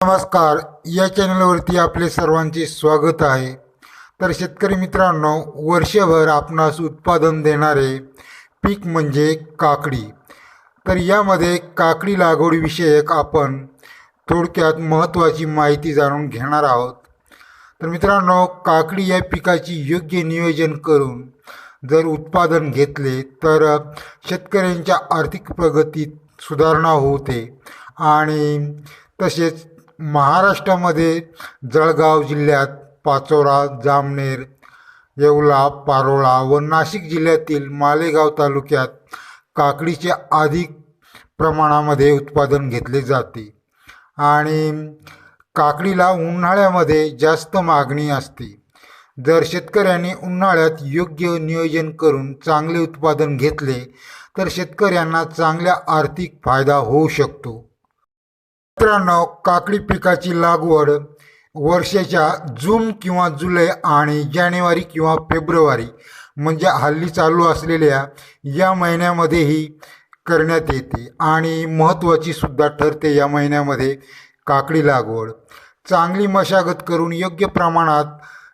नमस्कार. या चॅनलवरती आपले सर्वांचे स्वागत आहे. तर शेतकरी मित्रांनो वर्षभर आपणास उत्पादन देणारे पीक म्हणजे काकडी. तर यामध्ये काकडी लागवडीविषयक आपण थोडक्यात महत्त्वाची माहिती जाणून घेणार आहोत. तर मित्रांनो काकडी या पिकाची योग्य नियोजन करून जर उत्पादन घेतले तर शेतकऱ्यांच्या आर्थिक प्रगतीत सुधारणा होते आणि तसेच महाराष्ट्रामध्ये जळगाव जिल्ह्यात पाचोरा जामनेर येवला पारोळा व नाशिक जिल्ह्यातील मालेगाव तालुक्यात काकडीचे अधिक प्रमाणामध्ये उत्पादन घेतले जाते आणि काकडीला उन्हाळ्यामध्ये जास्त मागणी असते. जर शेतकऱ्यांनी उन्हाळ्यात योग्य नियोजन करून चांगले उत्पादन घेतले तर शेतकऱ्यांना चांगला आर्थिक फायदा होऊ शकतो. मित्रांनो काकडी पिकाची लागवड वर्षाच्या जून किंवा जुलै आणि जानेवारी किंवा फेब्रुवारी म्हणजे हल्ली चालू असलेल्या या महिन्यामध्येही करण्यात येते आणि महत्त्वाची सुद्धा ठरते या महिन्यामध्ये काकडी लागवड. चांगली मशागत करून योग्य प्रमाणात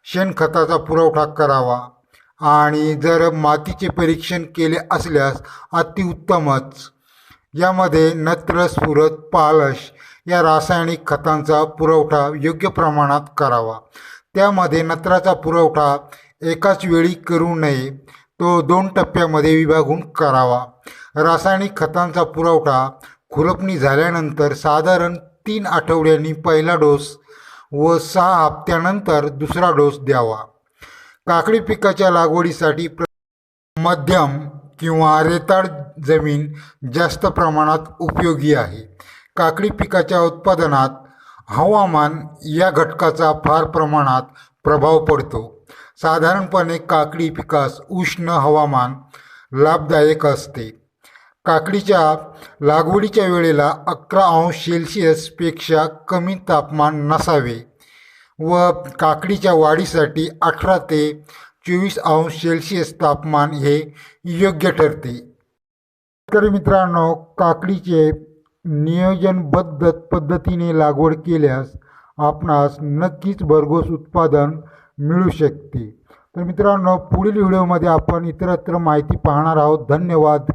शेणखताचा पुरवठा करावा आणि जर मातीचे परीक्षण केले असल्यास अतिउत्तमच. यामध्ये नत्र स्फुरत पालश या रासायनिक खतांचा पुरवठा योग्य प्रमाणात करावा. त्यामध्ये नत्राचा पुरवठा एकाच वेळी करू नये तो दोन टप्प्यामध्ये विभागून करावा. रासायनिक खतांचा पुरवठा खुरपणी झाल्यानंतर साधारण तीन आठवड्यांनी पहिला डोस व सहा हप्त्यानंतर दुसरा डोस द्यावा. काकडी पिकाच्या लागवडीसाठी प्र मध्यम किंवा रेताड जमीन जास्त प्रमाणात उपयोगी आहे. काकडी पिकाच्या उत्पादनात हवामान या घटकाचा फार प्रमाणात प्रभाव पडतो. साधारणपणे काकडी पिकास उष्ण हवामान लाभदायक असते. काकडीच्या लागवडीच्या वेळेला अकरा अंश सेल्सिअसपेक्षा कमी तापमान नसावे व काकडीच्या वाढीसाठी अठरा ते चोवीस अंश सेल्सिअस तापमान हे योग्य ठरते. तर मित्रांनो काकडीचे नियोजनबद्ध पद्धतीने लागवड केल्यास आपणास नक्कीच भरघोस उत्पादन मिळू शकते. तर मित्रांनो पुढील व्हिडिओमध्ये आपण इतरत्र माहिती पाहणार आहोत. धन्यवाद.